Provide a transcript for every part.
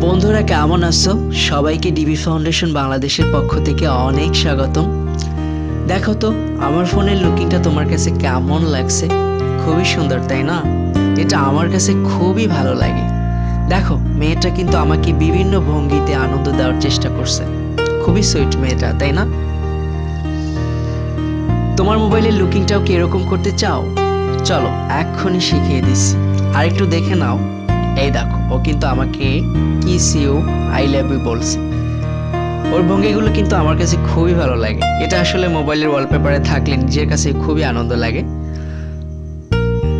বন্ধুরা, কেমন আছো? সবাইকে ডিবি ফাউন্ডেশন বাংলাদেশের পক্ষ থেকে অনেক স্বাগতম। দেখো তো, আমার ফোনের লুকিংটা তোমার কাছে কেমন লাগছে? খুবই সুন্দর, তাই না? এটা আমার কাছে খুবই ভালো লাগে। দেখো, মেয়েটা কিন্তু আমাকে বিভিন্ন ভঙ্গিতে আনন্দ দেওয়ার চেষ্টা করছে। খুবই সুইট মেয়েটা, তাই না? তোমার মোবাইলের লুকিংটাও কি এরকম করতে চাও? চলো, এক্ষুনি শিখিয়ে দিচ্ছি। আর একটু দেখে নাও। এই দেখো, ও কিন্তু আমাকে kiss you I love you বলছে। ওর ভঙ্গিগুলো কিন্তু আমার কাছে খুবই ভালো লাগে। এটা আসলে মোবাইলের ওয়ালপেপারে থাকলে নিজের কাছে খুবই আনন্দ লাগে।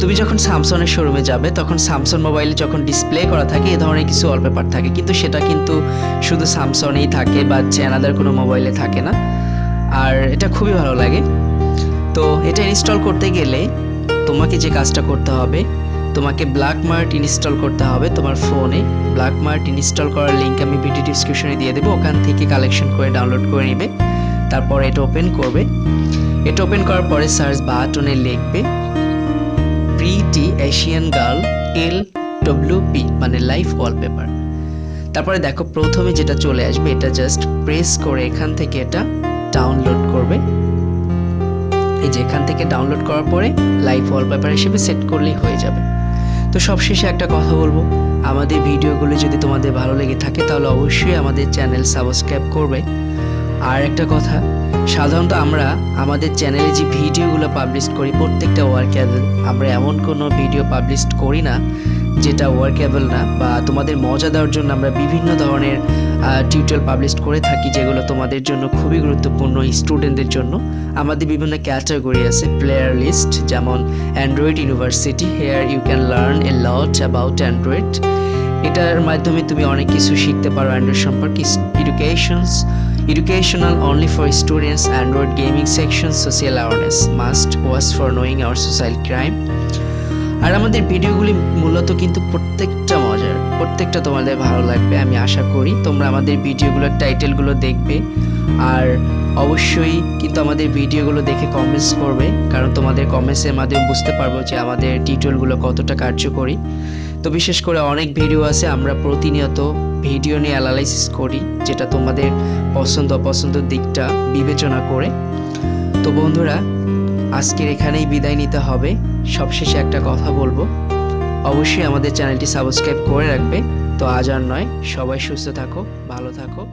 তুমি যখন স্যামসংয়ের শোরুমে যাবে, তখন স্যামসং মোবাইলে যখন ডিসপ্লে করা থাকে, এ ধরনের কিছু ওয়ালপেপার থাকে। কিন্তু সেটা কিন্তু শুধু স্যামসংয়েই থাকে বা চেনাদার কোনো মোবাইলে থাকে না। আর এটা খুবই ভালো লাগে। তো এটা ইনস্টল করতে গেলে তোমাকে যে কাজটা করতে হবে তোমাকে ব্ল্যাক মার্ট ইনস্টল করতে হবে তোমার ফোনে ব্ল্যাক মার্ট ইনস্টল করার লিঙ্ক আমি ভিডিও ডিসক্রিপশনে দিয়ে দেবো। ওখান থেকে কালেকশন করে ডাউনলোড করে নেবে। তারপর এটা ওপেন করবে। এটা ওপেন করার পরে সার্চ বাটনে লিখবে pretty Asian girl L W P মানে লাইফ ওয়ালপেপার তারপরে দেখো প্রথমে যেটা চলে আসবে, এটা জাস্ট প্রেস করে এখান থেকে এটা ডাউনলোড করবে। এই যে এখান থেকে ডাউনলোড করার পরে লাইভ ওয়ালপেপার হিসেবে সেট করলেই হয়ে যাবে। তো সবশেষে একটা কথা বলব। আমাদের ভিডিওগুলো যদি তোমাদের ভালো লেগে থাকে, তাহলে অবশ্যই আমাদের চ্যানেল সাবস্ক্রাইব করবে। আর একটা কথা, সাধারণত আমরা আমাদের চ্যানেলে যে ভিডিওগুলো পাবলিশ করি, প্রত্যেকটা ওয়ার্কে আমরা এমন কোনো ভিডিও পাবলিশ করি না যেটা ওয়ার্কেবল না বা তোমাদের মজা দেওয়ার জন্য আমরা বিভিন্ন ধরনের টিউটোরিয়াল পাবলিশ করে থাকি যেগুলো তোমাদের জন্য খুবই গুরুত্বপূর্ণ স্টুডেন্টদের জন্য। আমাদের বিভিন্ন ক্যাটাগরি আছে প্লেয়ার লিস্ট যেমন Android university here you can learn a lot about Android এটার মাধ্যমে তুমি অনেক কিছু শিখতে পারো অ্যান্ড্রয়েড সম্পর্কে। Educations educational only for students Android gaming section social awareness must watch for knowing our social crime আর আমাদের ভিডিওগুলি মূলত কিন্তু প্রত্যেকটা মজার, প্রত্যেকটা তোমাদের ভালো লাগবে, আমি আশা করি। তোমরা আমাদের ভিডিওগুলোর টাইটেলগুলো দেখবে। আর অবশ্যই কিন্তু আমাদের ভিডিওগুলো দেখে কমেন্টস করবে, কারণ তোমাদের কমেন্টসের মাধ্যমে বুঝতে পারব যে আমাদের টিউটোরিয়ালগুলো কতটা কার্যকরী। তো বিশেষ করে অনেক ভিডিও আছে, আমরা প্রতিনিয়ত ভিডিও নিয়ে অ্যানালাইসিস করি, যেটা তোমাদের পছন্দ অপছন্দের দিকটা বিবেচনা করে। তো বন্ধুরা আজকের এখানেই বিদায় নিতে হবে। সবশেষে একটা কথা বলব। অবশ্যই আমাদের চ্যানেলটি সাবস্ক্রাইব করে রাখবে। তো আজ আর নয়, সবাই সুস্থ থাকো, ভালো থাকো।